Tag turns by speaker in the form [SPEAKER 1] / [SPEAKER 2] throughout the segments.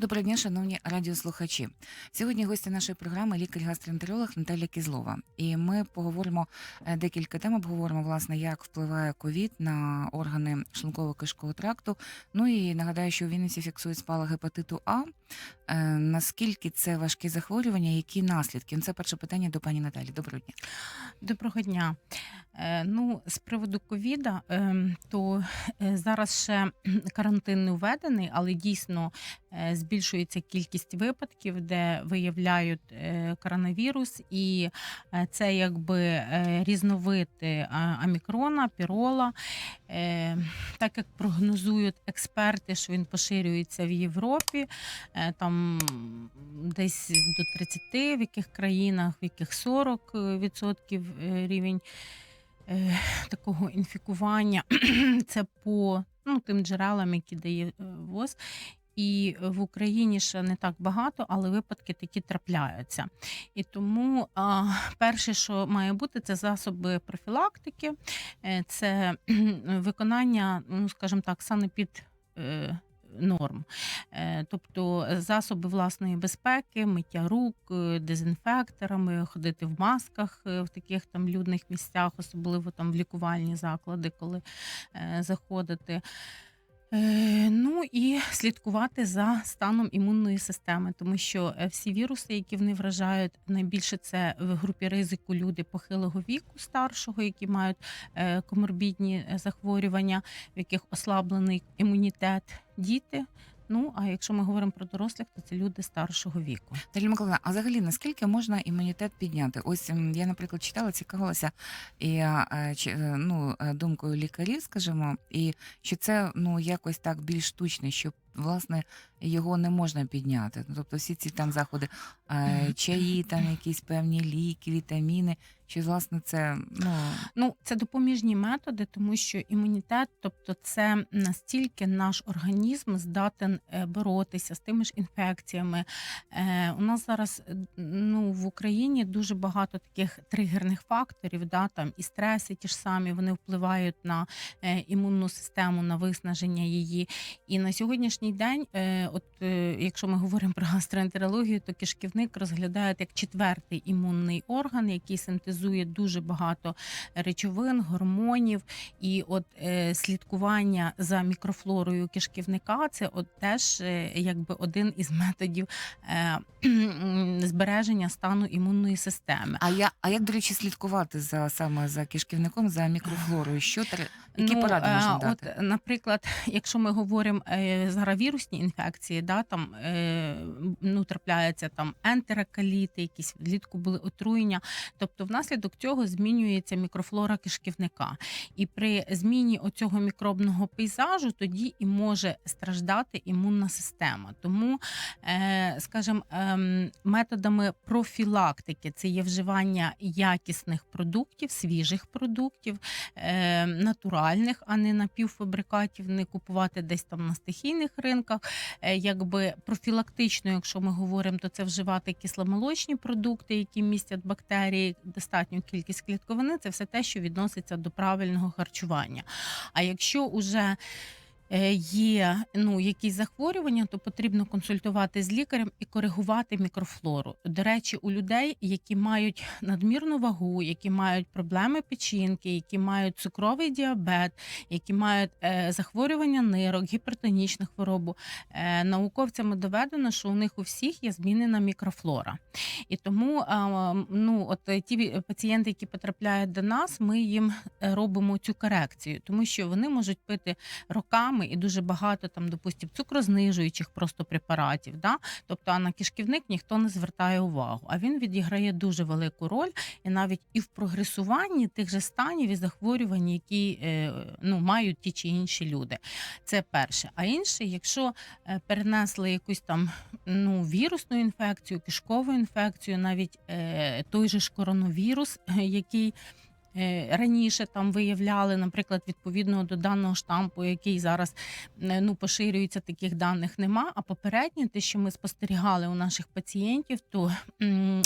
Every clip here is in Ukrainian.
[SPEAKER 1] Доброго дня, шановні радіослухачі. Сьогодні гості нашої програми лікар-гастроентеролог Наталя Кізлова. І ми поговоримо е, декілька тем. Обговоримо власне, як впливає ковід на органи шлунково-кишкового тракту. Ну і нагадаю, що у Вінниці фіксують спалах гепатиту А. Е, Наскільки це важкі захворювання, які наслідки? Ну, Це перше питання до пані Наталі. Доброго дня.
[SPEAKER 2] Доброго дня. Е, Ну, з приводу ковіда, ем, то зараз ще карантин не введений, але дійсно збільшується кількість випадків, де виявляють е, коронавірус, і е, це якби е, різновид е, амікрона, пірола. Е, Так як прогнозують експерти, що він поширюється в Європі, е, там десь до 30, в яких країнах, в яких 40 відсотків е, рівень е, такого інфікування. Це по ну, тим джерелам, які дає е, ВОЗ. І в Україні ще не так багато, але випадки такі трапляються. І тому а, перше, що має бути, це засоби профілактики, е, це виконання, ну скажімо так, санепід. е, Норм, Е, тобто засоби власної безпеки, миття рук, дезінфекторами, ходити в масках в таких там людних місцях, особливо там в лікувальні заклади, коли заходити. Е, Ну і слідкувати за станом імунної системи, тому що е, всі віруси, які вони вражають, найбільше це в групі ризику люди похилого віку, старшого, які мають е, коморбідні захворювання, в яких ослаблений імунітет, діти. Ну а якщо ми говоримо про дорослих, то це люди старшого віку.
[SPEAKER 1] Наталя Миколаївна, а взагалі наскільки можна імунітет підняти? Ось я, наприклад, читала, цікавилася і е, е, ну, е, думкою лікарів, скажімо, і що це ну якось так більш штучне, що власне його не можна підняти. Ну, Тобто всі ці там заходи, е, чаї, там якісь певні ліки, вітаміни, що власне це ну
[SPEAKER 2] Ну, це допоміжні методи, тому що імунітет, тобто це настільки наш організм здатен е, боротися з тими ж інфекціями. Е, У нас зараз ну, в Україні дуже багато таких тригерних факторів, да, там і стреси ті ж самі, вони впливають на е, імунну систему, на виснаження її. І на сьогоднішній день, е, от е, якщо ми говоримо про гастроентерологію, то кишківник розглядають як четвертий імунний орган, який синтезує дуже багато речовин, гормонів. І от е, слідкування за мікрофлорою кишківника це от теж якби один із методів збереження стану імунної системи.
[SPEAKER 1] а я а як до речі слідкувати за саме за кишківником, за мікрофлорою? Що які поради
[SPEAKER 2] е,
[SPEAKER 1] можна
[SPEAKER 2] от,
[SPEAKER 1] дати?
[SPEAKER 2] наприклад, якщо ми говоримо е, зараз вірусні інфекції, да, там е, ну, трапляються там ентерокаліти, якісь влітку були отруєння. Тобто, внаслідок цього змінюється мікрофлора кишківника. І при зміні оцього мікробного пейзажу тоді і може страждати імунна система. Тому, е, скажімо, ем, методами профілактики це є вживання якісних продуктів, свіжих продуктів, е, натуральних, а не напівфабрикатів, не купувати десь там на стихійних ринках. Е, Якби профілактично, якщо ми говоримо, то це вживати кисломолочні продукти, які містять бактерії, достатню кількість клітковини. Це все те, що відноситься до правильного харчування. А якщо уже Є ну якісь захворювання, то потрібно консультувати з лікарем і коригувати мікрофлору. До речі, у людей, які мають надмірну вагу, які мають проблеми печінки, які мають цукровий діабет, які мають е, захворювання нирок, гіпертонічну хворобу, е, науковцями доведено, що у них у всіх є змінена мікрофлора. І тому ну, от е, ті пацієнти, які потрапляють до нас, ми їм е, робимо цю корекцію, тому що вони можуть пити роками і дуже багато там, допустим, цукрознижуючих просто препаратів. Да? Тобто, а на кишківник ніхто не звертає увагу. А він відіграє дуже велику роль і навіть і в прогресуванні тих же станів і захворювань, які е, ну, мають ті чи інші люди. Це перше. А інше, якщо е, перенесли якусь там ну, вірусну інфекцію, кишкову інфекцію, навіть е, той же ж коронавірус, який раніше там виявляли, наприклад, відповідно до даного штампу, який зараз е, ну, поширюється, таких даних нема. А попередньо, те, що ми спостерігали у наших пацієнтів, то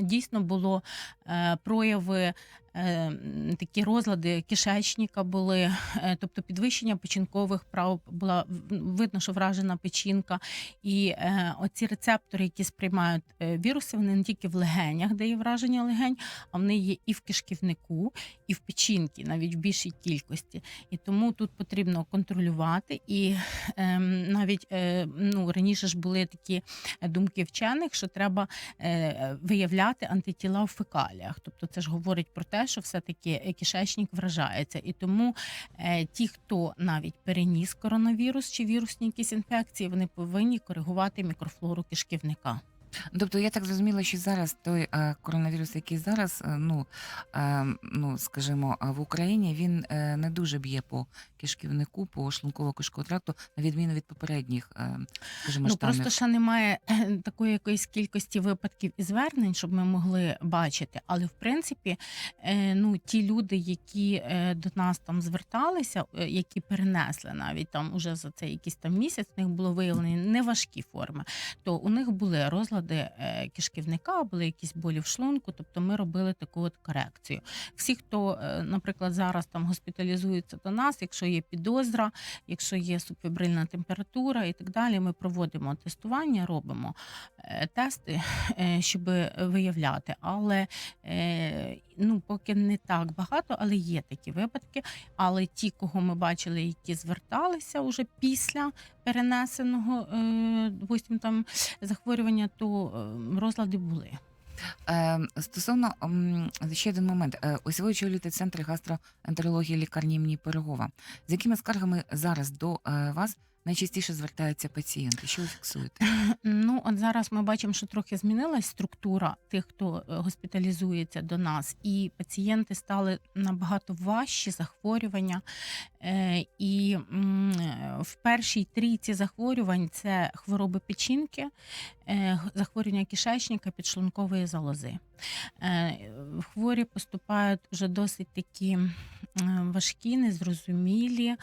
[SPEAKER 2] дійсно було е, прояви. Е, такі розлади кишечника були, е, тобто підвищення печінкових прав була видно, що вражена печінка. І е, оці рецептори, які сприймають віруси, вони не тільки в легенях, де є враження легень, а вони є і в кишківнику, і в печінці, навіть в більшій кількості. І тому тут потрібно контролювати. І ем, навіть ну, раніше ж були такі думки вчених, що треба виявляти антитіла в фекаліях. Тобто це ж говорить про те, що все-таки кишечник вражається. І тому е, ті, хто навіть переніс коронавірус чи вірусні якісь інфекції, вони повинні коригувати мікрофлору кишківника.
[SPEAKER 1] Тобто я так зрозуміла, що зараз той е, коронавірус, який зараз, е, ну, е, ну скажімо, е, в Україні він е, не дуже б'є по кишківнику, по шлунково-кишковому тракту, на відміну від попередніх, е, скажімо,
[SPEAKER 2] Ну
[SPEAKER 1] штамів.
[SPEAKER 2] просто ще немає е, такої якоїсь кількості випадків і звернень, щоб ми могли бачити. Але в принципі, е, ну ті люди, які е, до нас там зверталися, е, які перенесли навіть там уже за цей якийсь там місяць, в них було виявлені неважкі форми, то у них були розлади е, кишківника, були якісь болі в шлунку. Тобто ми робили таку от корекцію. Всі, хто, е, наприклад, зараз там госпіталізується до нас, якщо є підозра, якщо є субфібрильна температура і так далі, ми проводимо тестування, робимо е, тести, щоб виявляти. Але ну, поки не так багато, але є такі випадки. Але ті, кого ми бачили, які зверталися вже після перенесеного е, допустим, там захворювання, то е, розлади були.
[SPEAKER 1] Е, стосовно ще один момент. Е, ось ви очолюєте центр гастроентерології лікарні імені Пирогова. З якими скаргами зараз до е, вас найчастіше звертаються пацієнти? Що ви фіксуєте?
[SPEAKER 2] Ну, от зараз ми бачимо, що трохи змінилась структура тих, хто е, госпіталізується до нас, і пацієнти стали набагато важчі захворювання. Е, І в першій трійці захворювань це хвороби печінки, е, захворювання кишечника, підшлункової залози. Е, Хворі поступають вже досить такі важкі, незрозумілі.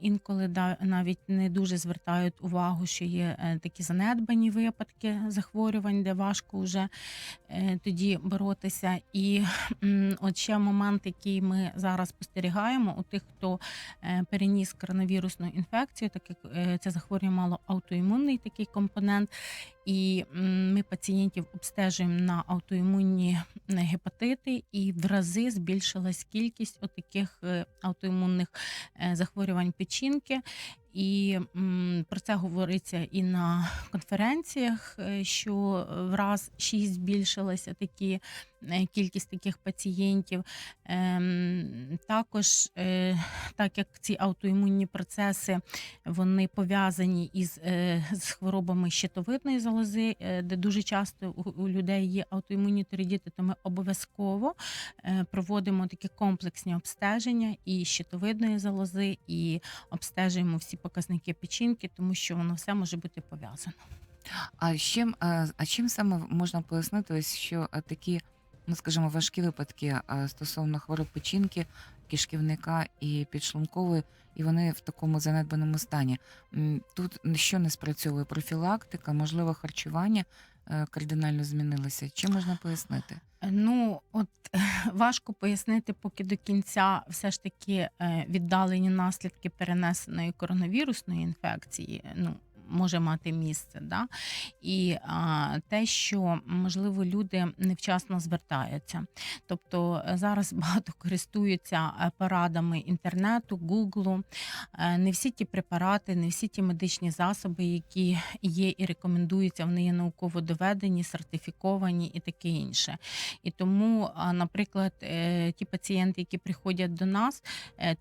[SPEAKER 2] Інколи навіть не дуже звертають увагу, що є такі занедбані випадки захворювань, де важко вже тоді боротися. І от ще момент, який ми зараз спостерігаємо у тих, хто переніс коронавірусну інфекцію, так як е, це захворювання мало аутоімунний такий компонент. І ми пацієнтів обстежуємо на аутоімунні е, гепатити, і в рази збільшилась кількість отаких е, аутоімунних е, захворювань печінки. І про це говориться і на конференціях, що в раз шість збільшилася такі кількість таких пацієнтів. Ем, Також, так як ці аутоімунні процеси вони пов'язані із з хворобами щитовидної залози, е, де дуже часто у, людей є аутоімунні тиреїдити, то ми обов'язково е, проводимо такі комплексні обстеження і щитовидної залози, і обстежуємо всі показники печінки, тому що воно все може бути пов'язано.
[SPEAKER 1] А чим, е, а чим саме можна пояснити, ось що такі, ну скажімо, важкі випадки е, стосовно хвороб печінки, кишківника і підшлункової, і вони в такому занедбаному стані? Тут що не спрацьовує? Профілактика, можливо, харчування е, кардинально змінилося. Чим можна пояснити?
[SPEAKER 2] Ну, от важко пояснити, поки до кінця все ж таки е, віддалені наслідки перенесеної коронавірусної інфекції. Ну, може мати місце, да? і а, те, що можливо люди невчасно звертаються. Тобто е, зараз багато користуються е, порадами інтернету, гуглу. Е, Не всі ті препарати, не всі ті медичні засоби, які є і рекомендуються, вони є науково доведені, сертифіковані і таке інше. І тому, наприклад, ті пацієнти, які приходять до нас,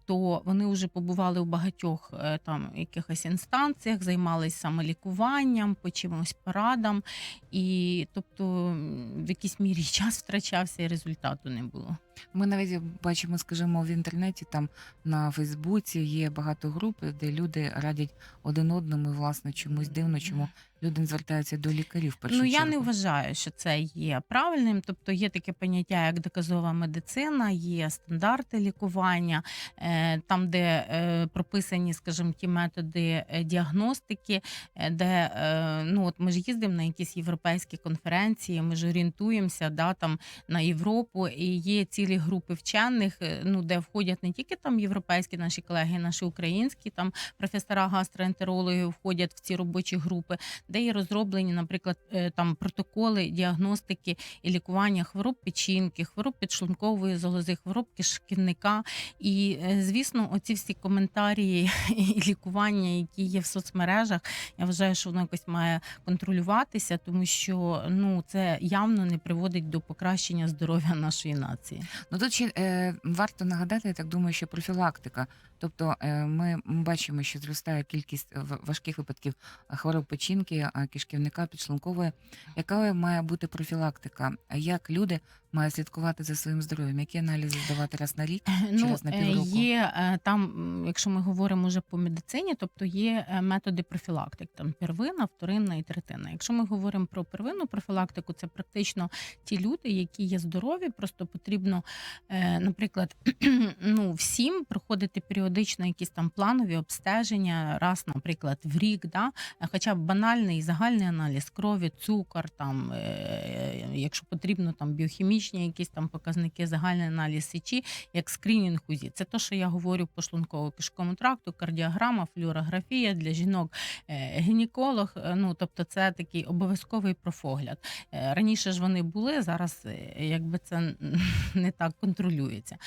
[SPEAKER 2] то вони вже побували у багатьох там якихось інстанціях, займалися самолікуванням, по чимось порадам, і тобто в якійсь мірі час втрачався, і результату не було.
[SPEAKER 1] Ми навіть бачимо, скажімо, в інтернеті, там на Фейсбуці є багато груп, де люди радять один одному, і, власне, чомусь дивно, чому люди не звертаються до лікарів. в першу
[SPEAKER 2] Ну я
[SPEAKER 1] чергу.
[SPEAKER 2] не вважаю, що це є правильним. Тобто є таке поняття, як доказова медицина, є стандарти лікування, е, там, де е, прописані, скажімо, ті методи е, діагностики, е, де е, ну от ми ж їздимо на якісь європейські конференції, ми ж орієнтуємося да, там на Європу, і є ціла цілі групи вчених, е, ну де входять не тільки там європейські наші колеги, наші українські там професора гастроентерологи входять в ці робочі групи, де є розроблені, наприклад, е, там протоколи діагностики і лікування хвороб печінки, хвороб підшлункової залози, хвороб кишківника. І е, звісно, оці всі коментарі і лікування, які є в соцмережах, я вважаю, що воно якось має контролюватися, тому що ну це явно не приводить до покращення здоров'я нашої нації.
[SPEAKER 1] Ну тут ще е, варто нагадати, я так думаю, що профілактика. Тобто е, ми бачимо, що зростає кількість важких випадків хвороб печінки, кишківника, підшлункової. Яка має бути профілактика? Як люди мають слідкувати за своїм здоров'ям? Які аналізи здавати раз на рік?
[SPEAKER 2] Ну,
[SPEAKER 1] раз на
[SPEAKER 2] е,
[SPEAKER 1] півроку?
[SPEAKER 2] є е, там, якщо ми говоримо вже по медицині, тобто є е, методи профілактик, там первинна, вторинна і третинна. Якщо ми говоримо про первинну профілактику, це практично ті люди, які є здорові, просто потрібно, е, наприклад, ну всім проходити періодично якісь там планові обстеження, раз, наприклад, в рік, да? е, хоча б банальний загальний аналіз крові, цукор, там, е, якщо потрібно, там біохімічні якісь там показники, загальний аналіз сечі, як скринінг УЗІ. Це те, що я говорю по шлунково-кишковому тракту, кардіограма, флюорографія для жінок, е, гінеколог. е, Ну тобто, це такий обов'язковий профогляд. Е, Раніше ж вони були, зараз якби це не так контролюється.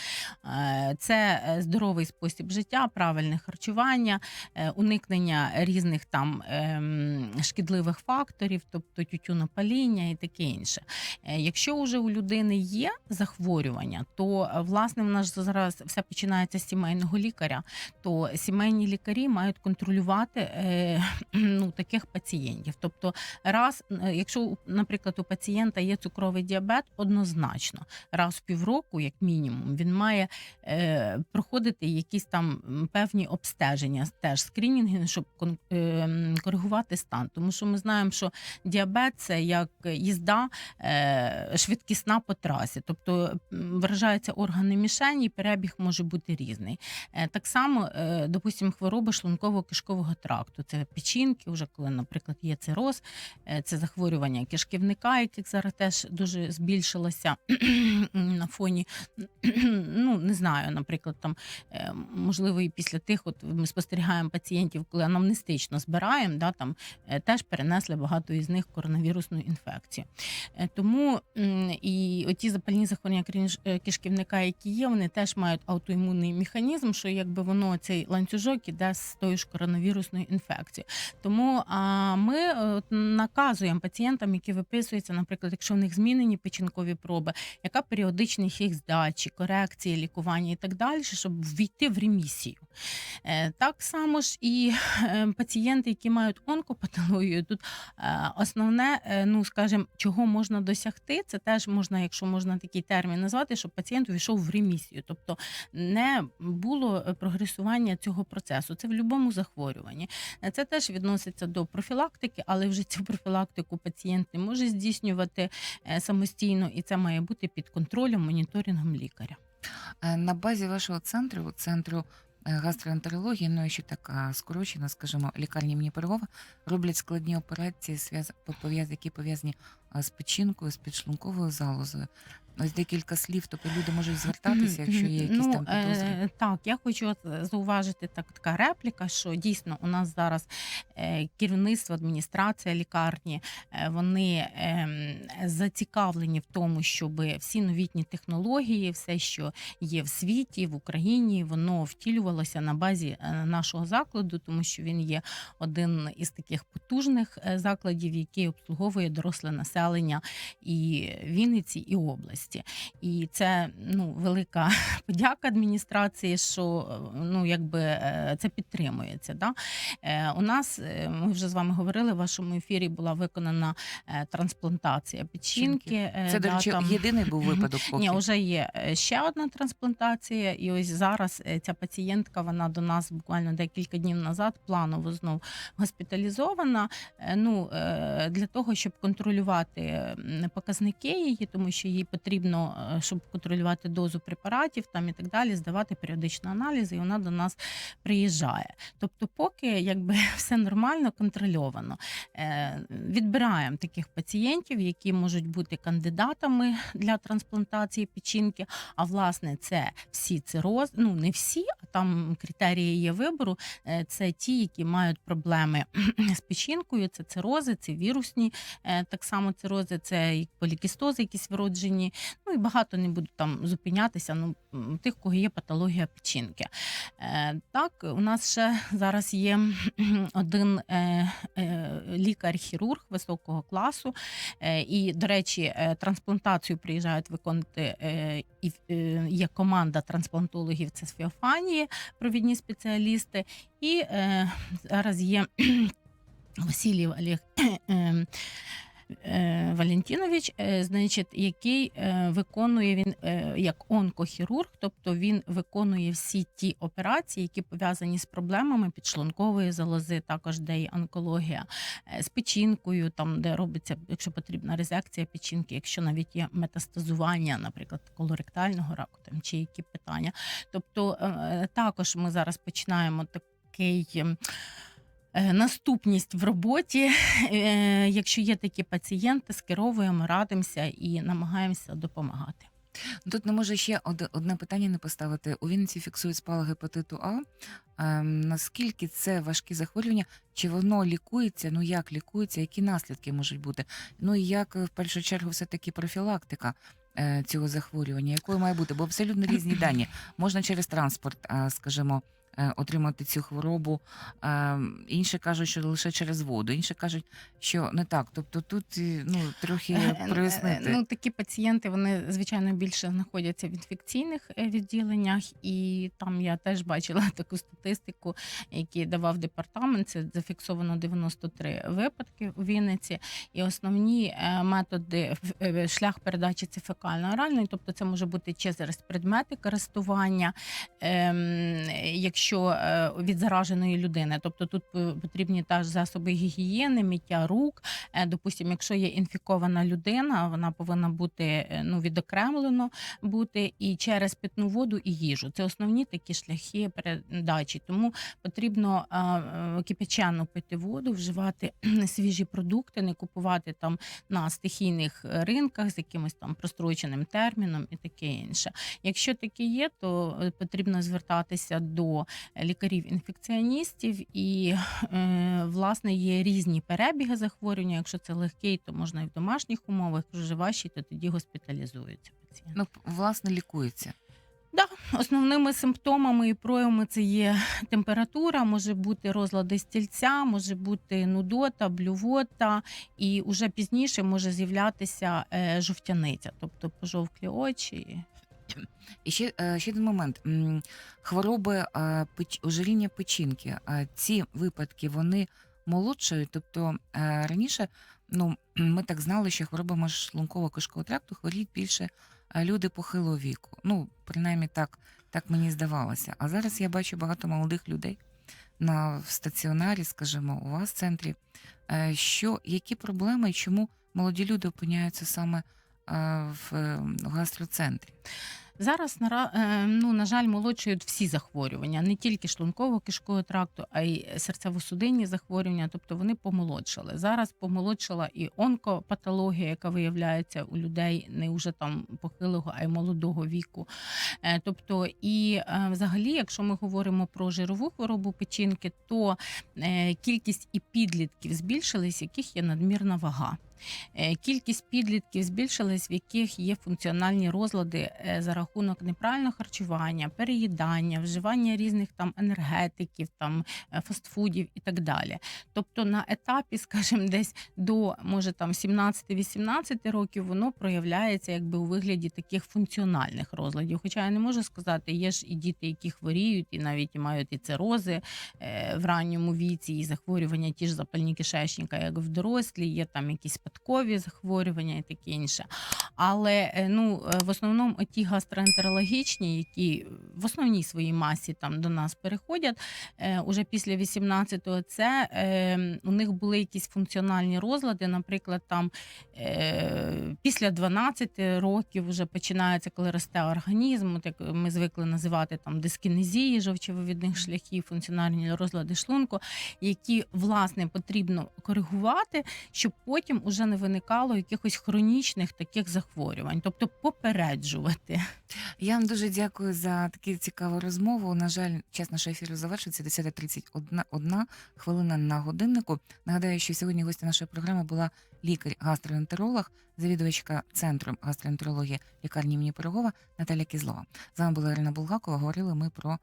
[SPEAKER 2] Це здоровий спосіб життя, правильне харчування, уникнення різних там ем, шкідливих факторів, тобто тютюнопаління і таке інше. Якщо вже у людини є захворювання, то е, власне в нас зараз все починається з сімейного лікаря. То сімейні лікарі мають контролювати е, ну, таких пацієнтів. Тобто, раз, е, якщо, наприклад, у пацієнта є цукровий діабет, однозначно раз в півроку, як мінімум, він має е, проходити якісь там певні обстеження, теж скринінги, щоб е, коригувати стан. Тому що ми знаємо, що діабет це як їзда е, швидкісна по трасі, тобто вражаються органи мішені, і перебіг може бути різний. Е, Так само, е, допустимо, хвороби шлунково-кишкового тракту. Це печінки, вже коли, наприклад, є цироз, е, це захворювання кишківника, яких зараз теж дуже збільшилося на фоні. Ну не знаю, наприклад, там можливо, і після тих, от ми спостерігаємо пацієнтів, коли анамнестично збираємо, да, там теж перенесли багато із них коронавірусну інфекцію. Тому м, і оті запальні захворювання е, кишківника, які є, вони теж мають аутоімунний механізм, що якби воно цей ланцюжок іде з тою ж коронавірусною інфекцією. Тому а, ми е, наказуємо пацієнтам, які виписуються, наприклад, якщо в них змінені печінкові проби, яка періодичність їх здачі, корекції, лікування і так далі, щоб ввійти в ремісію. Е, Так само ж і пацієнти, які мають онкопатологію, тут основне, ну скажімо, чого можна досягти, це теж можна, якщо можна такий термін назвати, щоб пацієнт увійшов в ремісію, тобто не було е, прогресування цього процесу. Це в будь-якому захворюванні. Е, Це теж відноситься до профілактики, але вже цю профілактику пацієнт не може здійснювати е, самостійно, і це має бути під контролем, моніторингом лікаря.
[SPEAKER 1] На базі вашого центру, центру гастроентерології, ну і ще така скорочена, скажімо, лікарні імені Пирогова, роблять складні операції, які пов'язані з печінкою, з підшлунковою залозою. Ось декілька слів, тобто люди можуть звертатися, якщо є якісь
[SPEAKER 2] ну,
[SPEAKER 1] там підозри.
[SPEAKER 2] е, Так, я хочу зауважити так, така репліка, що дійсно у нас зараз е, керівництво, адміністрація лікарні, е, вони ем, зацікавлені в тому, щоб всі новітні технології, все, що є в світі, в Україні, воно втілювалося на базі нашого закладу, тому що він є один із таких потужних закладів, який обслуговує доросле населення і Вінниці, і області. І це ну велика подяка адміністрації, що ну якби е, це підтримується. Да? Е, У нас е, ми вже з вами говорили в вашому ефірі. Була виконана трансплантація печінки.
[SPEAKER 1] Це, до
[SPEAKER 2] да,
[SPEAKER 1] речі,
[SPEAKER 2] там-
[SPEAKER 1] єдиний був випадок поки.
[SPEAKER 2] ні, вже є ще одна трансплантація, і ось зараз ця пацієнтка вона до нас буквально декілька днів назад планово знов госпіталізована. Ну для того, щоб контролювати контролювати показники її, тому що їй потрібно, е, щоб контролювати дозу препаратів там і так далі, здавати періодично аналізи, і вона до нас приїжджає. Тобто, поки якби все нормально, контрольовано. Е, Відбираємо таких пацієнтів, які можуть бути кандидатами для трансплантації печінки. А власне, це всі цироз, ну не всі, а там критерії є вибору. Е, Це ті, які мають проблеми з печінкою, це цирози, це вірусні, так само цирози, це полікістози, якісь вроджені. Ну і багато не буду там зупинятися. Ну тих, кого є патологія печінки. Е, Так, у нас ще зараз є один е, е, лікар-хірург високого класу. І, до речі, трансплантацію приїжджають виконувати е, і є команда трансплантологів. Це з Феофанії, провідні спеціалісти. І зараз є Василій Олег. е, Валентинович, е, значить, який е, виконує він як онкохірург, тобто він виконує всі ті операції, які пов'язані з проблемами підшлункової залози, також де є онкологія, з печінкою, там де робиться, якщо потрібна резекція печінки, якщо навіть є метастазування, наприклад, колоректального раку, там чи які питання. Тобто, також ми зараз починаємо такий. Е, Наступність в роботі, Е, якщо є такі пацієнти, скеровуємо, радимося і намагаємося допомагати.
[SPEAKER 1] Тут не може ще одне питання не поставити. У Вінниці фіксують спалах гепатиту А. Ем, наскільки це важкі захворювання? Чи воно лікується? Ну як лікується? Які наслідки можуть бути? Ну і як е, в першу чергу все таки профілактика е, цього захворювання? Якою має бути? Бо абсолютно різні дані. Можна через транспорт, е, скажімо. Е, Отримати цю хворобу, Ем, інші кажуть, що лише через воду, інші кажуть, що не так. Тобто тут ну трохи
[SPEAKER 2] Е, е,
[SPEAKER 1] прояснити.
[SPEAKER 2] Ну, такі пацієнти вони звичайно більше знаходяться в інфекційних е, відділеннях, і там я теж бачила таку статистику, які давав департамент. Це зафіксовано 93 випадки у Вінниці. І основні е, методи е, шлях передачі це фекально-оральний, тобто це може бути через предмети користування, ем, якщо е, від зараженої людини. Тобто тут потрібні теж засоби гігієни, миття рук. Е, Допустимо, якщо є інфікована людина, вона повинна бути е, ну відокремлено бути і через питну воду і їжу. Це основні такі шляхи передачі. Тому потрібно кипячену пити воду, вживати свіжі продукти, не купувати там на стихійних ринках з якимось там простроченим терміном і таке інше. Якщо таке є, то потрібно звертатися до лікарів-інфекціоністів, і е, власне є різні перебіги захворювання. Якщо це легкий, то можна і в домашніх умовах. Якщо вже важчі, то тоді госпіталізуються пацієнти.
[SPEAKER 1] Ну, власне, лікується.
[SPEAKER 2] Да, основними симптомами і проявами це є температура, може бути розлади стільця, може бути нудота, блювота, і уже пізніше може з'являтися е, жовтяниця, тобто пожовклі очі.
[SPEAKER 1] І ще, ще один момент. Хвороби е, ожиріння печінки. Ці випадки вони молодшають. Тобто е, раніше ну, ми так знали, що хворобами шлунково-кишкового тракту хворіють більше е, люди похилого віку. Ну, принаймні так, так мені здавалося. А зараз я бачу багато молодих людей на стаціонарі, скажімо, у вас в центрі. Е, Що, які проблеми і чому молоді люди опиняються саме в е, в гастроцентрі?
[SPEAKER 2] Зараз е, ну, на жаль, молодшують всі захворювання, не тільки шлунково-кишкового тракту, а й серцево-судинні захворювання. Тобто вони помолодшали. Зараз помолодшала і онкопатологія, яка виявляється у людей не уже там похилого, а й молодого віку. Е, Тобто, і е, взагалі, якщо ми говоримо про жирову хворобу печінки, то кількість і підлітків збільшились, яких є надмірна вага. Кількість підлітків збільшилась, в яких є функціональні розлади за рахунок неправильного харчування, переїдання, вживання різних там енергетиків, там е, фастфудів і так далі. Тобто на етапі, скажімо, десь до може там 17-18 років воно проявляється якби у вигляді таких функціональних розладів. Хоча я не можу сказати, є ж і діти, які хворіють, і навіть мають і цирози е, в ранньому віці, і захворювання ті ж запальні кишечника, як в дорослі, є там якісь спадкові захворювання і таке інше. Але е, ну в основному ті гастроентерологічні, які в основній своїй масі там до нас переходять. Е, уже після 18-го це е, у них були якісь функціональні розлади, наприклад, там е, після 12 років вже починається, коли росте організм, от як ми звикли називати там дискінезії жовчовивідних шляхів, функціональні розлади шлунку, які власне потрібно коригувати, щоб потім уже не виникало якихось хронічних таких захворювань, тобто попереджувати.
[SPEAKER 1] Я вам дуже дякую за таку цікаву розмову. На жаль, час нашого ефіру завершується 10.31 одна хвилина на годиннику. Нагадаю, що сьогодні гостя нашої програми була лікар-гастроентеролог, завідувачка центру гастроентерології лікарні імені Пирогова Наталя Кізлова. З вами була Ірина Булгакова. Говорили ми про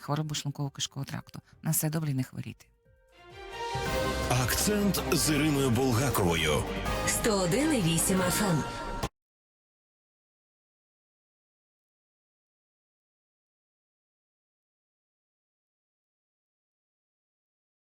[SPEAKER 1] хворобу шлунково кишкового тракту. На все добре, не хворійте.
[SPEAKER 3] Акцент з Іриною Булгаковою.
[SPEAKER 4] 101,8 FM.